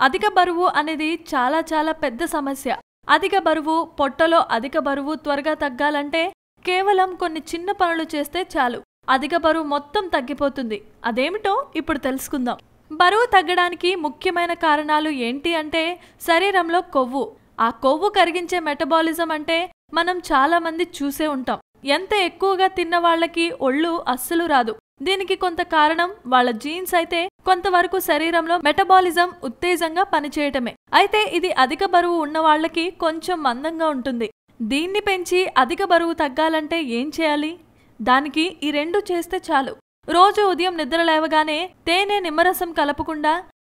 అధిక బరువు అనేది చాలా చాలా పెద్ద సమస్య. అధిక బరువు పొట్టలో అధిక బరువు త్వరగా తగ్గాలంటే కేవలం కొన్ని చిన్న పనులు చేస్తే చాలు. అధిక బరువు మొత్తం తగ్గిపోతుంది. అదేమిటో ఇప్పుడు తెలుసుకుందాం. బరువు తగ్గడానికి ముఖ్యమైన కారణాలు ఏంటి అంటే శరీరంలో కొవ్వు. ఆ కొవ్వు కరిగించే మెటబాలిజం అంటే మనం చాలామంది చూసే ఉంటాం. ఎంత ఎక్కువగా తిన్న వాళ్ళకి ఒళ్ళు అస్సలు రాదు. దీనికి కొంత కారణం వాళ్ళ జీన్స్ అయితే కొంతవరకు శరీరంలో మెటబాలిజం ఉత్తేజంగా పనిచేయటమే. అయితే ఇది అధిక బరువు ఉన్న వాళ్ళకి కొంచెం మందంగా ఉంటుంది. దీన్ని పెంచి అధిక బరువు తగ్గాలంటే ఏం చేయాలి? దానికి ఈ రెండు చేస్తే చాలు. రోజు ఉదయం నిద్ర లేవగానే తేనె నిమ్మరసం కలపకుండా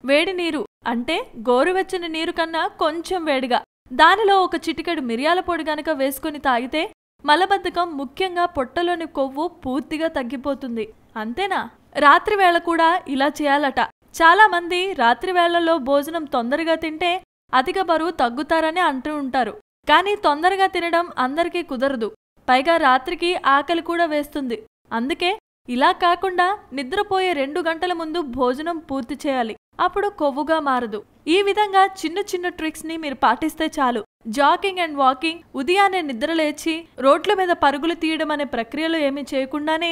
వేడి నీరు అంటే గోరువెచ్చని నీరు కన్నా కొంచెం వేడిగా దానిలో ఒక చిటికెడు మిరియాల పొడి గనక వేసుకుని తాగితే మలబద్ధకం ముఖ్యంగా పొట్టలోని కొవ్వు పూర్తిగా తగ్గిపోతుంది. అంతేనా? రాత్రి వేళ కూడా ఇలా చేయాలట. చాలామంది రాత్రి వేళల్లో భోజనం తొందరగా తింటే అధిక బరువు తగ్గుతారని అంటూ ఉంటారు. కానీ తొందరగా తినడం అందరికీ కుదరదు. పైగా రాత్రికి ఆకలి కూడా వేస్తుంది. అందుకే ఇలా కాకుండా నిద్రపోయే రెండు గంటల ముందు భోజనం పూర్తి చేయాలి. అప్పుడు కొవ్వుగా మారదు. ఈ విధంగా చిన్న చిన్న ట్రిక్స్ని మీరు పాటిస్తే చాలు. జాగింగ్ అండ్ వాకింగ్ ఉదయాన్నే నిద్రలేచి రోడ్ల మీద పరుగులు తీయడం అనే ప్రక్రియలో ఏమీ చేయకుండానే